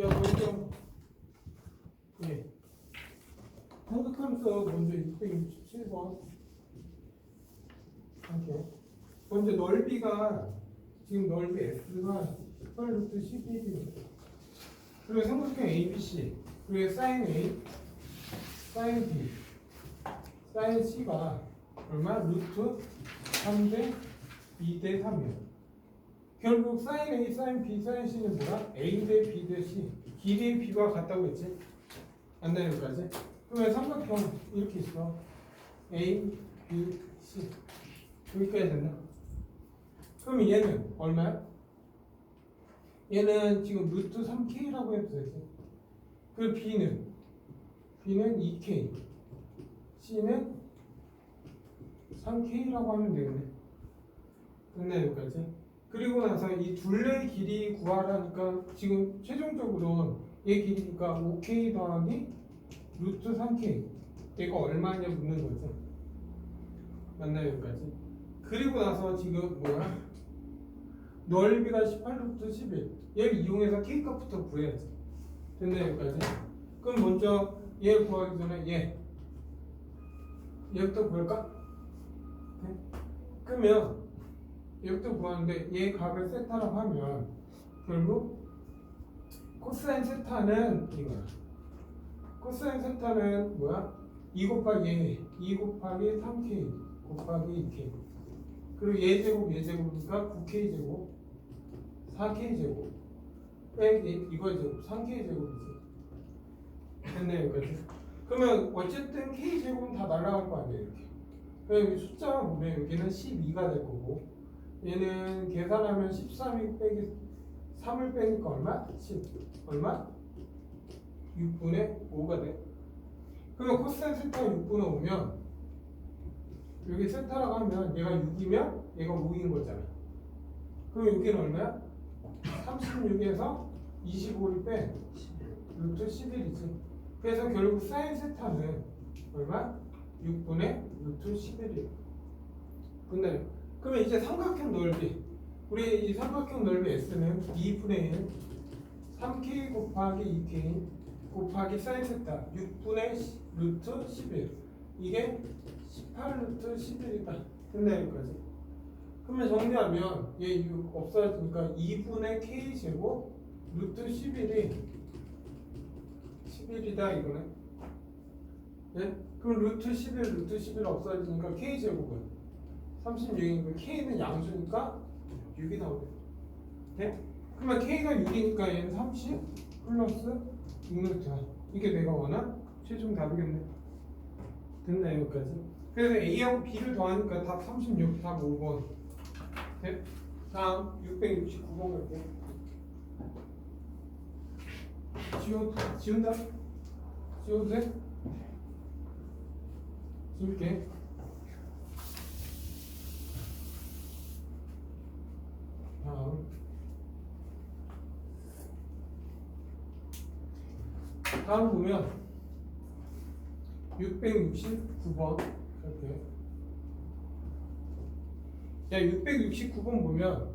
야, 먼저 예. 한국함수 먼저 667번 이렇게 먼저 넓이가 지금 넓이 S가 18루트 11이에요. 그리고 삼각형 ABC 그리고 사인 A, 사인 B, 사인 C가 얼마? 루트 3대 2대 3이에요. 결국 사인 A, 사인 B, 사인 C는 뭐야? A 대 B 대 C 길이의 B가 같다고 했지? 안 되는 거지? 그러면 삼각형 이렇게 있어 A, B, C 여기까지 됐나? 그럼 얘는 얼마야? 얘는 지금 루트 3K라고 해도 되지 그 B는 B는 2K C는 3K라고 하면 되겠네 됐네 여기까지 그리고 나서 이 둘레의 길이 구하라니까 지금 최종적으로 얘 길이니까 5K 더하기 루트 3K 얘가 얼마냐 묻는 거죠 맞나요 여기까지? 그리고 나서 지금 뭐야? 넓이가 18루트 11 얘를 이용해서 K 값부터 구해야지. 됐나요 여기까지? 그럼 먼저 얘 구하기 전에 얘. 얘부터 구할까? 네? 그러면 얘부터 구하는데 얘 값을 세타라고 하면 결국 코사인 세타는 이거야. 코사인 세타는 뭐야? 2 곱하기 2 곱하기 3k 곱하기 2k 그리고 얘 제곱 얘 제곱이니까 9k 제곱 4k 제곱. 빼기 이거 제곱 3k 제곱이지. 됐네 여기까지 그러면 어쨌든 k 제곱은 다 날라갈 거 아니에요 이렇게. 그럼 여기 숫자가 보면 여기는 12가 될 거고 얘는 계산하면 13이 빼기 3을 빼니까 얼마? 10 얼마? 6분의 5가 돼 그러면 코사인 세타가 6분의 5면 여기 세타라고 하면 얘가 6이면 얘가 5인 거잖아 그럼 여기는 얼마야? 36에서 25를 빼 루트 11이지 그래서 결국 사인 세타는 얼마? 6분의 루트 11이에요 근데 그러면 이제 삼각형 넓이 우리 이 삼각형 넓이 S는 2분의 1 3K 곱하기 2K 곱하기 사인 세타 6분의 루트 11 이게 18 루트 11이다. 됐네 여기까지. 그러면 정리하면 얘6 없어지니까 2분의 K 제곱 루트 11이 11이다 이거네. 네? 그럼 루트 11 루트 11 없어지니까 K 제곱은 36이니까 K는 양수니까 6이 나오네. 네? 그러면 K가 6이니까 얘는 30 플러스 6루트야. 이게 내가 원한 최종 답이겠네. 됐네 여기까지. 그래서 A하고 B를 더하니까 답 36, 답 5번. 네? 다음 669번 갈게. 지워, 지운다? 지워도 돼? 지울게. 다음 다음 보면 669번 이렇게. 자 669번 보면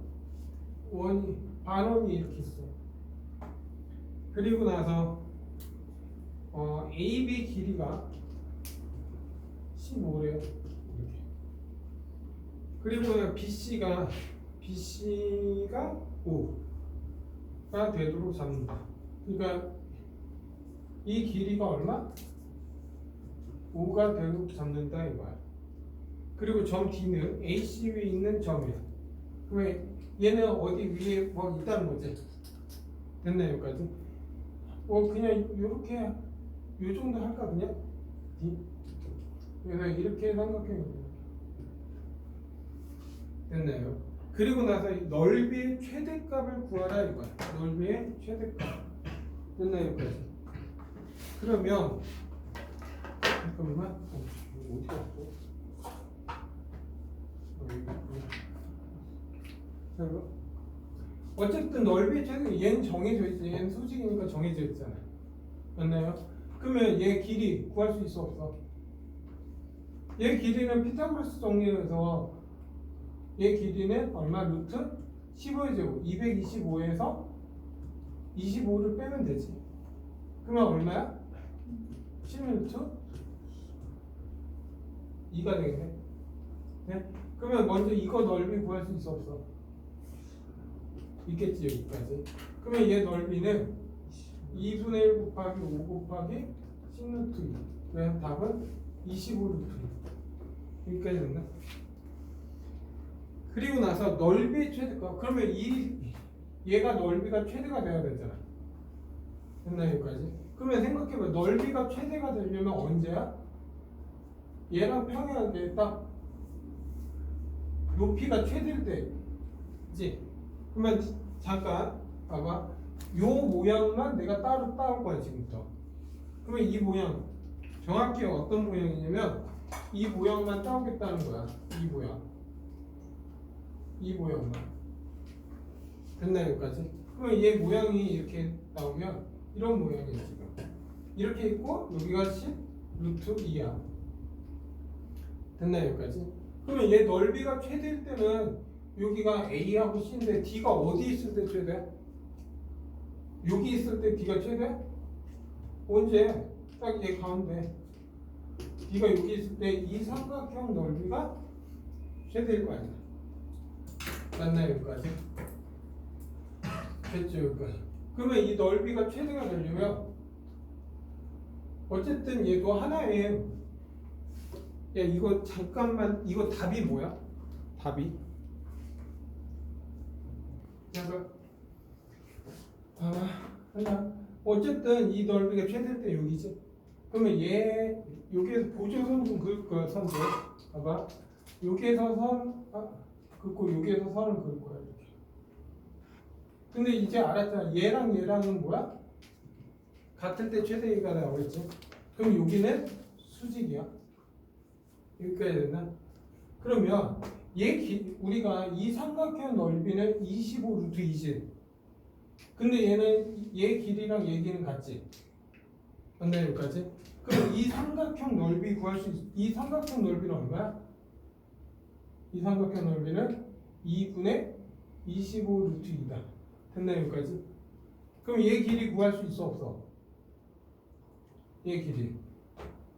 원이 반원이 이렇게 있어. 그리고 나서 어, AB 길이가 15래요 이렇게. 그리고 BC가 BC가 5가 되도록 잡는다. 그러니까 이 길이가 얼마? 5가 되도록 잡는다 이거야. 그리고 점 D는 AC 위에 있는 점이야. 그러면 얘는 어디 위에 뭐 있다는 거지? 됐나 여기까지? 뭐 그냥 이렇게 요 정도 할까 그냥? D? 그래서 이렇게 삼각형이 됐나요? 그리고 나서 이 넓이의 최대값을 구하라 이거야. 넓이의 최대값. 됐나요, 여기까지? 그러면 잠깐만. 어, 어디 갔어? 어. 어쨌든 넓이의 최대 얘는 정해져 있지. 얘는 수직이니까 정해져 있잖아. 맞나요? 그러면 얘 길이 구할 수 있어 없어? 얘 길이는 피타고라스 정리해서 얘 길이는 얼마 루트 15의 제곱 225에서 25를 빼면 되지. 그러면 얼마야? 16루트 2가 되겠네. 네? 그러면 먼저 이거 넓이 구할 수 있어 없어? 있겠지 여기까지. 그러면 얘 넓이는 2분의 1 곱하기 5 곱하기 10루트 2. 그래서 답은 25루트 2. 여기까지 됐나? 그리고 나서 넓이 최대가 그러면 이 얘가 넓이가 최대가 돼야 되잖아. 됐나 여기까지? 그러면 생각해봐 넓이가 최대가 되려면 언제야? 얘랑 평행하게 딱 높이가 최대일 때지. 그러면 잠깐 봐봐. 요 모양만 내가 따로 따올 거야 지금부터. 그러면 이 모양 정확히 어떤 모양이냐면 이 모양만 따오겠다는 거야. 이 모양. 이 모양만. 됐나 여기까지? 그러면 얘 모양이 이렇게 나오면 이런 모양이야 지금. 이렇게 있고 여기가 10 루트 2야. 됐나 여기까지? 그러면 얘 넓이가 최대일 때는 여기가 A하고 C인데 D가 어디 있을 때 최대? 여기 있을 때 D가 최대? 언제? 딱 얘 가운데 D가 여기 있을 때 이 삼각형 넓이가 최대일 거 아니야 맞나요 여기까지? 됐죠 여기까지 그러면 이 넓이가 최대가 되려면 어쨌든 얘도 하나의 야 이거 잠깐만 이거 답이 뭐야? 답이? 아 하나. 어쨌든 이 넓이가 최대일 때 여기지. 그러면 얘 여기에서 보조선 좀 그을 거야 선도. 봐봐. 여기에서 선 아, 긋고 여기에서 선을 그을 거야 이렇게. 근데 이제 알았잖아. 얘랑 얘랑은 뭐야? 같을 때 최대가 나오겠지 그럼 여기는 수직이야 여기까지 됐나? 그러면 얘 기, 우리가 이 삼각형 넓이는 25 루트 2지. 근데 얘는 얘 길이랑 얘 길이는 같지. 맞나 여기까지? 그럼 이 삼각형 넓이 구할 수 있, 이 삼각형 넓이는 얼마야? 이 삼각형 넓이는 2분의 25 루트 2다. 됐나 여기까지? 그럼 얘 길이 구할 수 있어 없어? 얘 길이.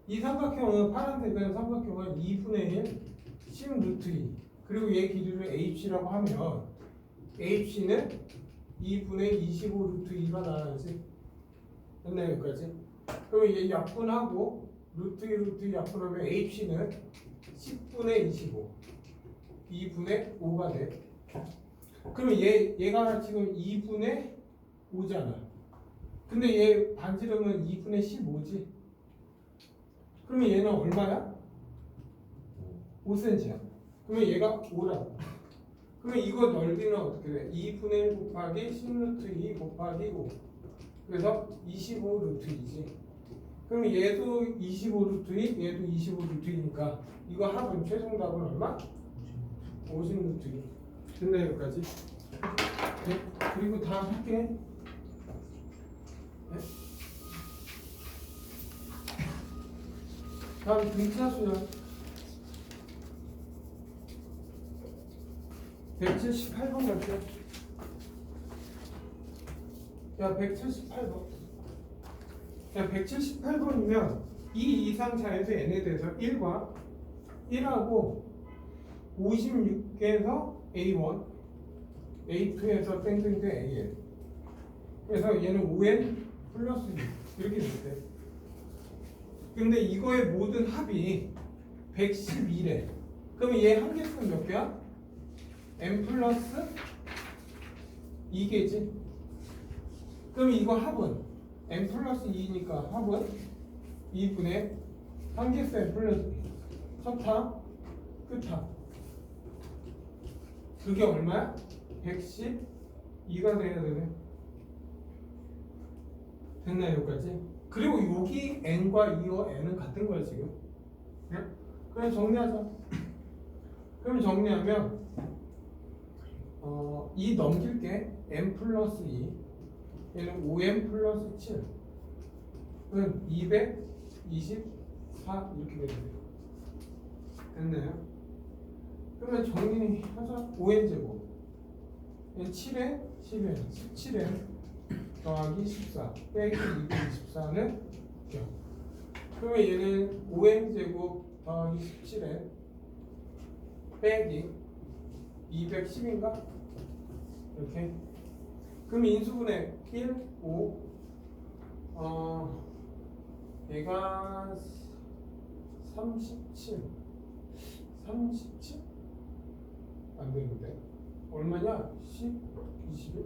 이 삼각형은 파란색은 삼각형은 2분의 1 10 루트 2 그리고 얘 길이를 h라고 하면 h는 2분의 25 루트 2가 나와야지 됐나요 여기까지? 그러면 얘 약분하고 루트 2 루트 2 약분하면 h는 10분의 25 2분의 5가 돼. 그러면 얘, 얘가 지금 2분의 5잖아 근데 얘 반지름은 2분의 15지 그러면 얘는 얼마야? 5cm야. 그러면 얘가 5라고. 그러면 이거 넓이는 어떻게 돼? 2분의 1 곱하기 10루트 2 곱하기 5. 그래서 25 루트 2지. 그럼 얘도 25 루트 2, 얘도 25 루트 2니까 이거 합은 최종 답은 얼마? 50 루트 2. 됐나 여기까지? 네. 그리고 다음 할게. 네. 다음 등차수야 178번 갈게. 야 178번. 야 178번이면 이 이상 자에서 n에 대해서 1과 1하고 56에서 a1 a2에서 땡땡땡 an 그래서 얘는 5n 플러스 6 이렇게 됐대 근데 이거의 모든 합이 111에 그러면 얘 한 개수는 몇 개야? n 플러스 2개지 그럼 이거 합은 n 플러스 2니까 합은 2분의 한 개수 n 플러스 첫합 끝합 그게 얼마야? 112가 돼야 되네 됐나요 여기까지? 그리고 여기 n과 이어 n은 같은 거야 지금. 네? 그냥 정리하자. 그럼 정리하면 어, 이 넘길게 n 플러스 2 얘는 5n 플러스 7은 224 이렇게 되겠네요. 됐나요? 그러면 정리하자 5n 제곱 7n 10n 17n 더하기 14 빼기 224는 0 그러면 얘는 5n 제곱 더하기 17n 빼기 210인가? 이렇게 그럼 인수분해 1, 5 어, 얘가 37 37? 안 되는데 얼마냐? 10, 21,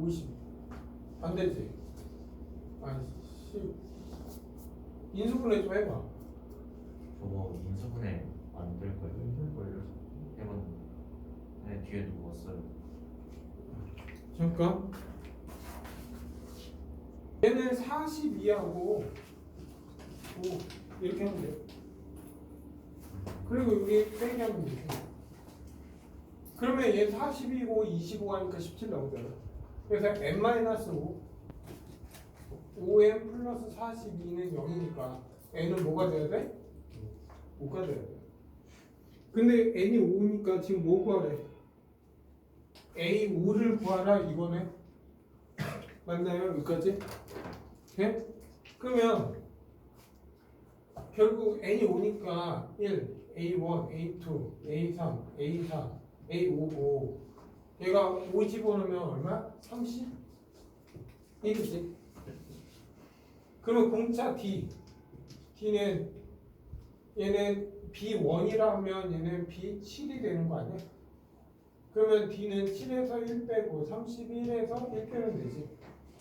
50. 안 되지? 아니, 10. 인수분해 좀 해봐. 저거 인수분해 안 될 거예요. 힘들걸요. 해본 네 뒤에 누구 써요? 잠깐. 얘는 42하고 5 이렇게 하면 돼. 그리고 여기 빼기 하면 돼. 그러면 얘 42고 25 하니까 17 나오잖아. 그래서 n-5 5n 플러스 42는 0이니까 n은 뭐가 돼야 돼? 5가 돼야 돼. 근데 n이 5니까 지금 뭐 구하래? A5를 구하라 이거네. 맞나요? 여기까지? 네? 그러면 결국 n이 5니까 1, A1, A2, A3, A4, A5고 얘가 5 집어넣으면 얼마? 30? 이겠지? 그러면 공차 D D는 얘는 B1이라 하면 얘는 B7이 되는 거 아니야? 그러면 D는 7에서 1 빼고 31에서 1 빼면 되지.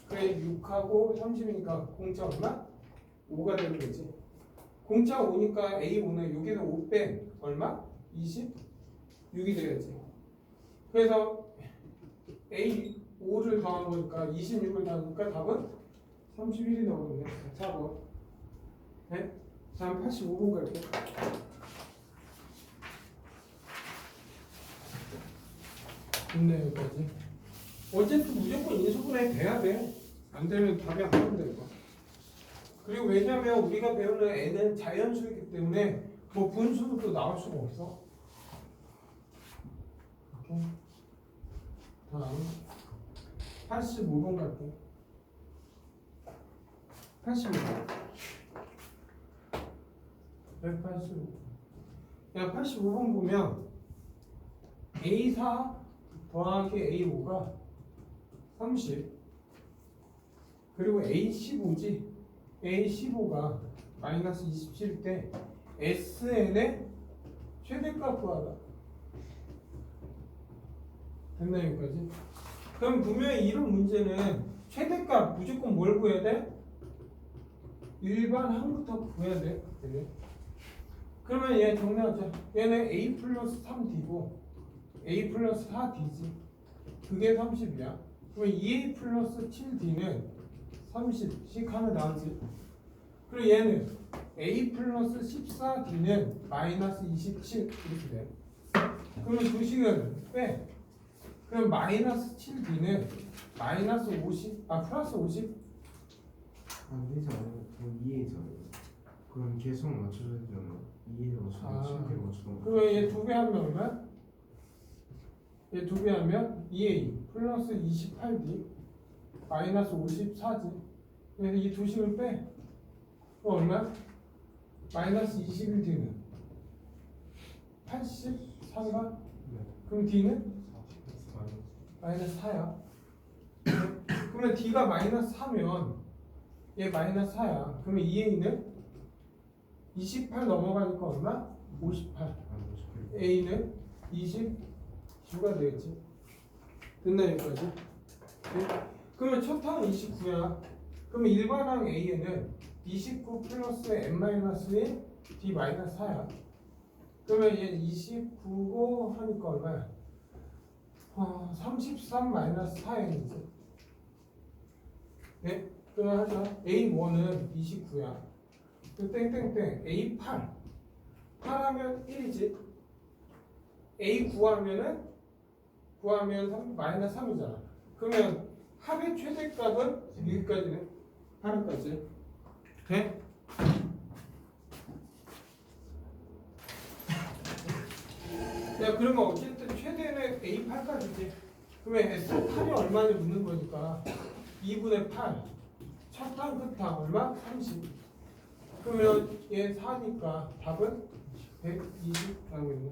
그래 6하고 30이니까 공차 얼마? 5가 되는 거지. 공차 5니까 A5는 여기서 5뺀 얼마? 26이 되겠지. 그래서 A5를 더한 거니까 26을 더하니까 답은 31이 나오는데 4번. 네? 다음 85번 갈게요. 좋네 여기까지. 어쨌든 무조건 인수분해 돼야 돼. 안 되면 답이 안 나온다 이거. 그리고 왜냐면 우리가 배우는 n은 자연수이기 때문에 뭐 분수도 나올 수가 없어. 다음 85번 갈게. 85번. 185. 야, 85번 보면 A4 더하기 A5가 30 그리고 A15지 A15가 마이너스 27일 때 SN의 최대값 구하다 됐나 여기까지? 그럼 분명히 이런 문제는 최대값 무조건 뭘 구해야 돼? 일반 항부터 구해야 돼 그래? 그러면 얘 정리하자. 얘는 A 플러스 3D고 A 플러스 4D지. 그게 30이야. 그러면 2A 플러스 7D는 30씩 하면 나오지. 그리고 얘는 A 플러스 14D는 마이너스 27 이렇게 돼. 그러면 두 식은 빼 그럼 마이너스 7D는 마이너스 50, 아 플러스 50 안 되잖아요. 그럼 2회잖아요. 그건 계속 맞춰줘야 되잖아. 2회 맞춰서 아. 7회 맞춰서. 그러면 얘두 배 하면 얼마? 얘두 배 하면 2A 플러스 28D 마이너스 54지 그래서 이 두 식을 빼 그럼 얼마? 마이너스 21D는 83가? 네. 그럼 D는? 마이너스. 마이너스 4야 그러면 D가 마이너스 4면 얘 마이너스 4야 그러면 2A는 28 넘어가니까 얼마? 58 마이너스 8. A는 29가 되겠지. 됐나 여기까지? 네? 그러면 첫 항은 29야. 그러면 일반항 A에는 29 플러스 n-1 d 마이너스 4야. 그러면 얘 29고 하니까 얼마야? 어, 33 마이너스 4n이지. 네? 그럼 하자. A1은 29야. 그 땡땡땡 A8 8하면 1이지. A 구하면은 구하면 3, 마이너스 3이잖아. 그러면 합의 최대값은 여기까지네. 하나까지. 돼? 야 그러면 A8까지지. 그러면 S8이 얼마를 묻는 거니까 2분의 8. 첫항 끝항 얼마? 30. 그러면 얘 4니까 답은 120 나오고 있네.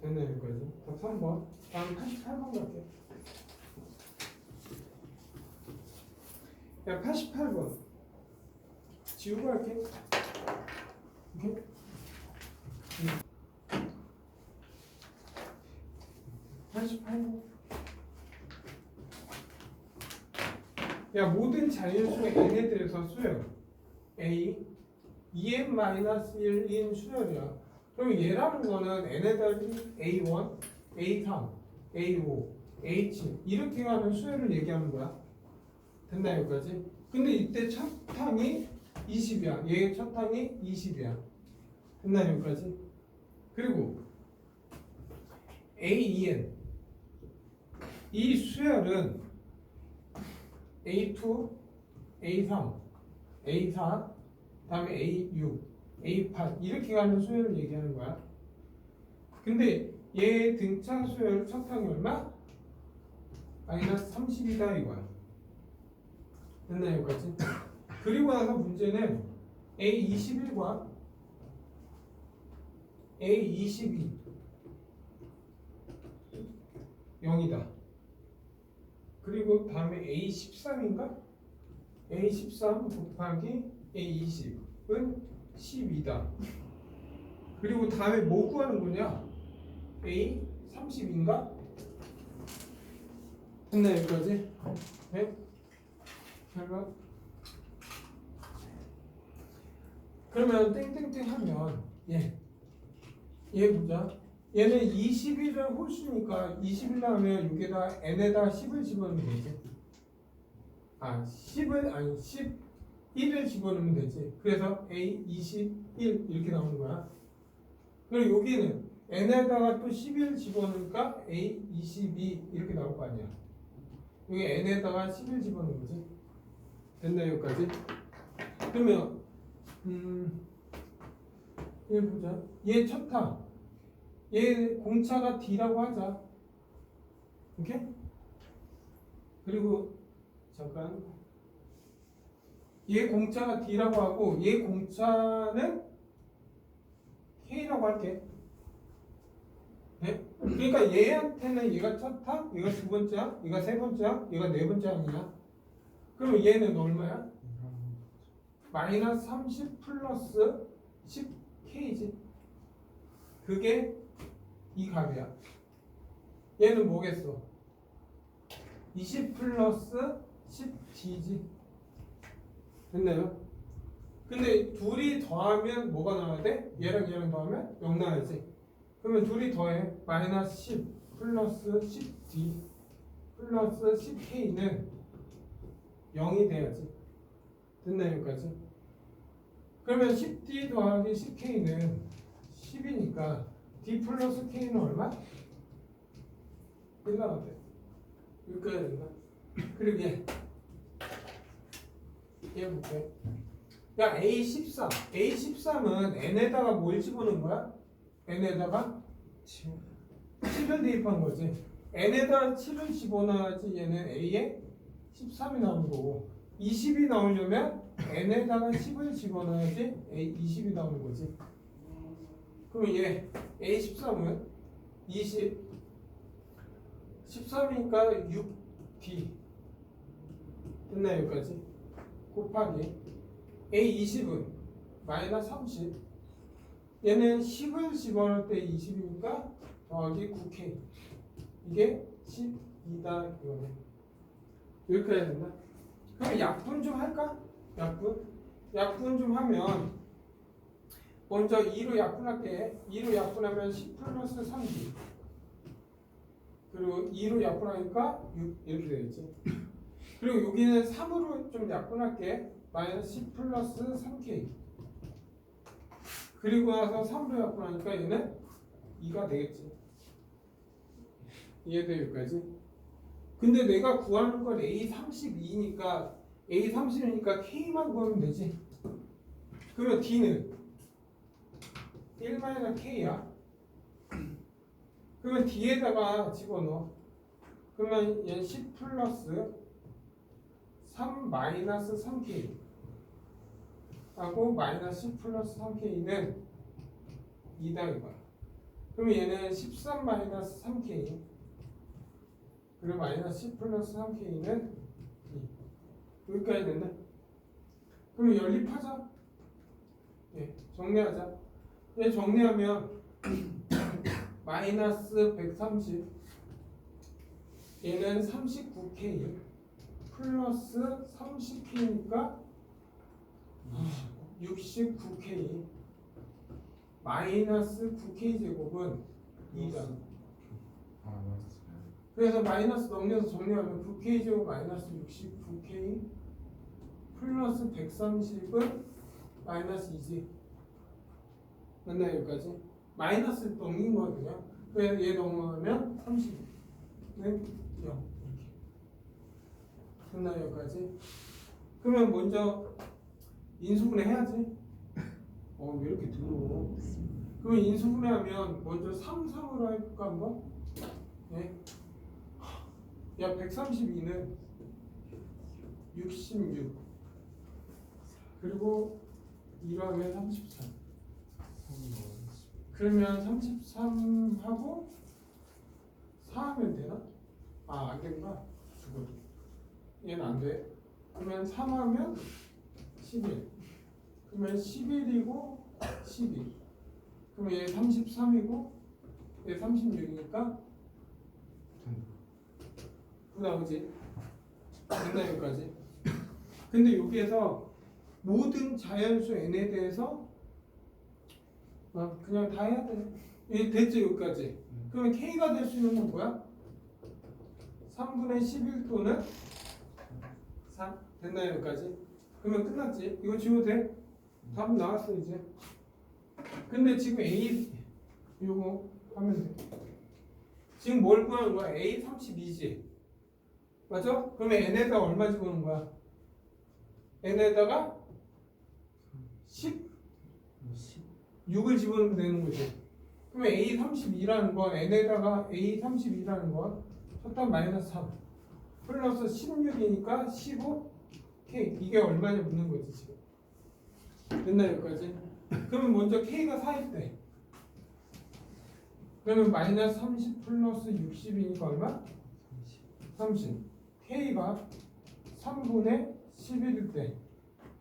됐네 여기까지. 답 3번. 다음 88번 갈게. 야 88번. 지우고 할게. 오케이? 응. 88번. 야 모든 자연수의 n에 대해서 수열 a 2n-1인 수열이야. 그럼 얘라는 거는 n에 대한 a1, a3, a5, h 이렇게 가는 수열을 얘기하는 거야. 됐나 여기까지? 근데 이때 첫 항이 20이야. 얘의 첫 항이 20이야. 됐나 여기까지? 그리고 a2n 이 수열은 A2, A3, A4, 다음에 A6, A8 이렇게 가는 수열을 얘기하는 거야. 근데 얘 등차 수열 첫 항이 얼마? 마이너스 30이다 이거야. 됐나 여기까지? 그리고 나서 문제는 A21과 A22 0이다. 그리고 다음에 A13인가? A13 곱하기 A20은 12다. 그리고 다음에 뭐 구하는 거냐? A30인가? 됐나 여기까지? 네? 결과 그러면 땡땡땡 하면 얘, 얘 보자. 얘는 21을 홀수니까 21 나오면 여기다 n에다 10을 집어넣으면 되지. 아 10을 아니 11을 집어넣으면 되지. 그래서 a 21 이렇게 나오는 거야. 그리고 여기는 n에다가 또 11 집어넣으니까 a 22 이렇게 나올 거 아니야. 여기 n에다가 11 집어넣은 거지. 됐나 여기까지? 그러면 음, 얘 보자. 얘 첫 타. 얘 공차가 D라고 하자. 오케이? 그리고 잠깐 얘 공차가 D라고 하고 얘 공차는 K라고 할게. 네? 그러니까 얘한테는 얘가 첫 항, 얘가 두 번째 항, 얘가 세 번째 항, 얘가 네 번째 항이야. 그러면 얘는 얼마야? 마이너스 30 플러스 10K지. 그게 이 값이야. 얘는 뭐겠어? 20 플러스 10D지. 됐나요? 근데 둘이 더하면 뭐가 나와야 돼? 얘랑 얘랑 더하면 0 나와야지. 그러면 둘이 더해. 마이너스 10 플러스 10D 플러스 10K는 0이 돼야지. 됐나요? 여기까지? 그러면 10D 더하기 10K는 10이니까 D 플러스 K는 얼마? 1 나왔대. 여기까지 된다. 그리고 얘. 얘 볼게. 야 A13. A13은 N에다가 뭘 집어넣은 거야? N에다가 7을 대입한 거지. N에다 7을 집어넣어야지 얘는 A에 13이 나오는 거고 20이 나오려면 N에다가 10을 집어넣어야지 A 20이 나오는 거지. 그럼 얘 A13은 20 13이니까 6D 됐나 여기까지 곱하기 A20은 마이너스 30 얘는 10을 집어넣을 때 20이니까 더하기 9K 이게 12다 이거네 여기까지 됐나? 그럼 약분 좀 할까? 약분? 약분 좀 하면 먼저 2로 약분할게. 2로 약분하면 10 플러스 3D 그리고 2로 약분하니까 6 이렇게 되겠지? 그리고 여기는 3으로 좀 약분할게. 마이너스 10 플러스 3K 그리고 나서 3으로 약분하니까 얘는 2가 되겠지? 이해돼 여기까지? 근데 내가 구하는 건 A32니까 A30이니까 K만 구하면 되지. 그러면 D는 1-K야 그러면 D에다가 집어넣어 그러면 얘 10 플러스 3 마이너스 3k 하고 마이너스 10 플러스 3k는 2다 이거야. 그러면 얘는 13 마이너스 3k 그리고 마이너스 10 플러스 3k는 2 여기까지 됐네. 그럼 연립하자. 예, 정리하자. 얘 정리하면 마이너스 130 얘는 39K 플러스 30K니까 69K 마이너스 9K 제곱은 2다. 아. 그래서 마이너스 넘겨서 정리하면 9K 제곱 마이너스 69K 플러스 130은 마이너스 2지. 맞나요 여기까지? 마이너스 넘긴 거거든요. 그래서 얘 넘어가면 30은 0 이렇게. 됐나요 여기까지? 그러면 먼저 인수분해 해야지. 어 왜 이렇게 들어? 그러면 인수분해 하면 먼저 3, 3으로 해볼까 한번? 예? 야 132는 66 그리고 1하면 33 그러면 33하고 4하면 되나? 아 안 되구나. 죽어도. 얘는 안 돼. 그러면 3하면 11 그러면 11이고 12 그러면 얘 33이고 얘 36이니까 나오지. 됐나 여기까지. 근데 여기에서 모든 자연수 n에 대해서 어, 그냥 다 해야 돼 이 됐죠 여기까지 그러면 k가 될 수 있는 건 뭐야? 3분의 11 또는 3 됐나 여기까지 그러면 끝났지 이거 지워도 돼? 답 나왔어 이제 근데 지금 a 요거 하면 돼 지금 뭘 구하는 거야? a 32지 맞아? 그러면 n에다가 얼마 집어넣는 거야? n에다가 10, 6을 집어넣으면 되는 거지. 그러면 A32라는 건 n에다가 A32라는 건 첫단 마이너스 3 플러스 16이니까 15 K 이게 얼마냐 묻는 거지 지금. 됐나 여기까지? 그러면 먼저 K가 4일 때 그러면 마이너스 30 플러스 60이니까 얼마? 30 K가 3분의 11일 때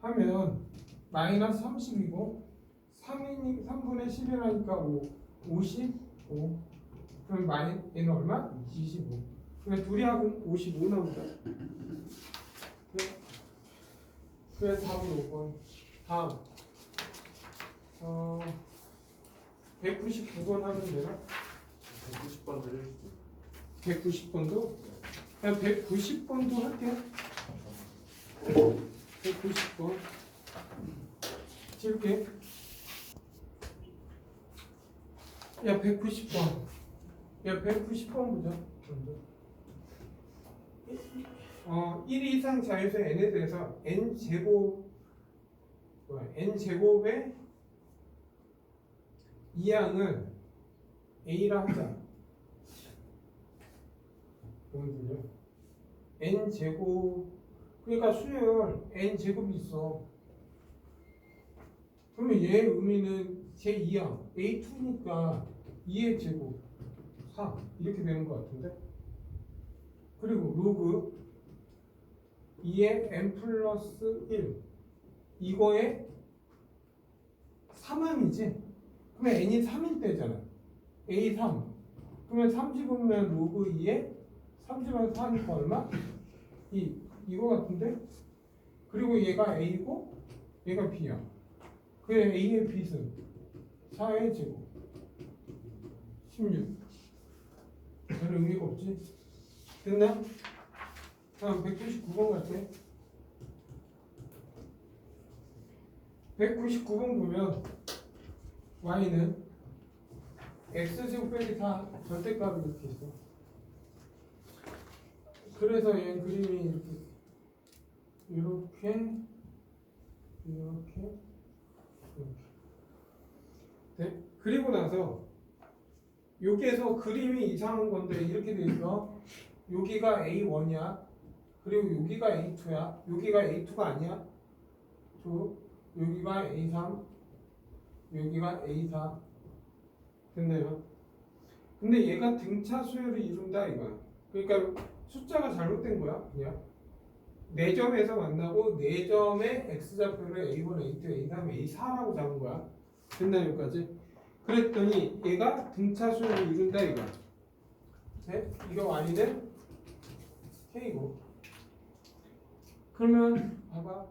하면 마이너스 30이고 3이니 3분의 11하니까 5 55 그럼 마이 얘는 얼마? 25 그럼 둘이 합은 55 나온다 그래? 그래서 답은 5번 다음 어 199번 하면 되나? 190번 들을 190번도? 그냥 190번도 할게. 190번. 지울게. 야, 190번. 야, 190번 보자. 먼저. 어, 1 이상 자연수 n에 대해서 n 제곱 뭐야? n 제곱의 이항을 a라 하자. 뭔들요? n 제곱 그러니까 수열 n 제곱이 있어. 그러면 얘 의미는 제 2항 a2니까 2의 제곱 4 이렇게 되는 것 같은데. 그리고 로그 2의 n 플러스 1 이거에 3항이지. 그러면 n이 3일 때잖아. a3 그러면 3 집으면 로그 2에 3집에서 4니까 얼마? 2 이거 같은데? 그리고 얘가 A고 얘가 B야 그래 A의 B는 4의 제곱 16 별 의미가 없지? 됐나? 다음 199번 갈게 199번 보면 Y는 X제곱 빼기 다 절대값이 이렇게 있어 그래서 얘 그림이 이렇게 이렇게 이렇게 네? 그리고 나서 여기에서 그림이 이상한 건데 이렇게 돼 있어 여기가 A1이야. 그리고 여기가 A2야. 여기가 A2가 아니야. 2. 여기가 A3. 여기가 A4. 됐나요? 근데 얘가 등차 수열을 이룬다 이거야. 그러니까 숫자가 잘못된 거야, 그냥. 네 점에서 만나고 네 점의 x좌표를 A1, A2, A3, A4라고 잡은 거야. 됐나요, 여기까지? 그랬더니 얘가 등차 수열을 이룬다 이거야. 네? 이거 y는 k고. 그러면 봐봐.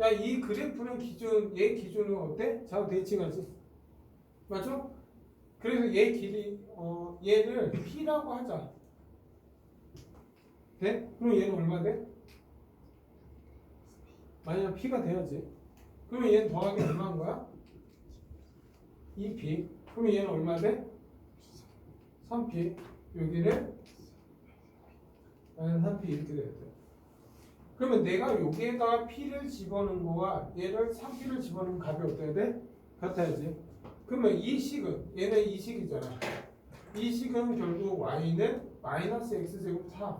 야, 이 그래프는 기준, 얘 기준은 어때? 좌우 대칭하지? 맞죠? 그래서 얘 길이, 어, 얘를 p라고 하자. 돼? 그럼 얘는 얼마 돼? 만약 p가 돼야지. 그러면 얘는 더하기 얼마인 거야? 2p. 그러면 얘는 얼마 돼? 3p. 여기를 마이너스 3p 이렇게 되겠죠. 그러면 내가 여기에다가 p를 집어넣은 거와 얘를 3p를 집어넣으면 값이 어때야 돼? 같아야지. 그러면 이 식은 얘는 이 식이잖아. 이 식은 결국 y는 마이너스 x제곱 4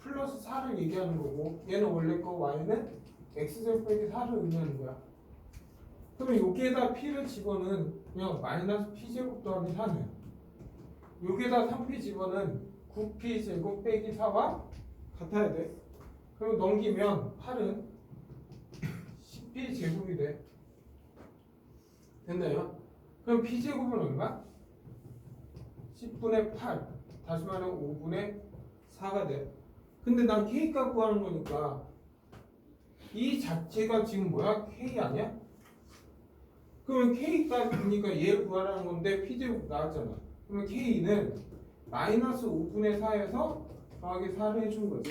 플러스 4를 얘기하는 거고 얘는 원래 거 y는 x제곱 빼기 4를 의미하는 거야. 그러면 여기에다 p를 집어넣으면 마이너스 p제곱 더하기 4는 여기에다 3p 집어는 9p 제곱 빼기 4와 같아야 돼. 그럼 넘기면 8은 10p 제곱이 돼. 됐나요? 그럼 p 제곱은 얼마? 10분의 8 다시 말해 5분의 4가 돼. 근데 난 k 값 구하는 거니까 이 자체가 지금 뭐야? k 아니야? 그러면 k 값이니까 얘를 구하라는 건데 p 제곱 나왔잖아. 그러면 k는 마이너스 5분의 4에서 더하기 4를 해준 거지.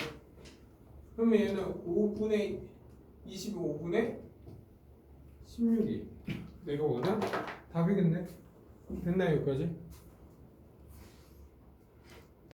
그러면 얘는 5분의 25분의 16이 내가 원한 답이겠네. 됐나요 여기까지?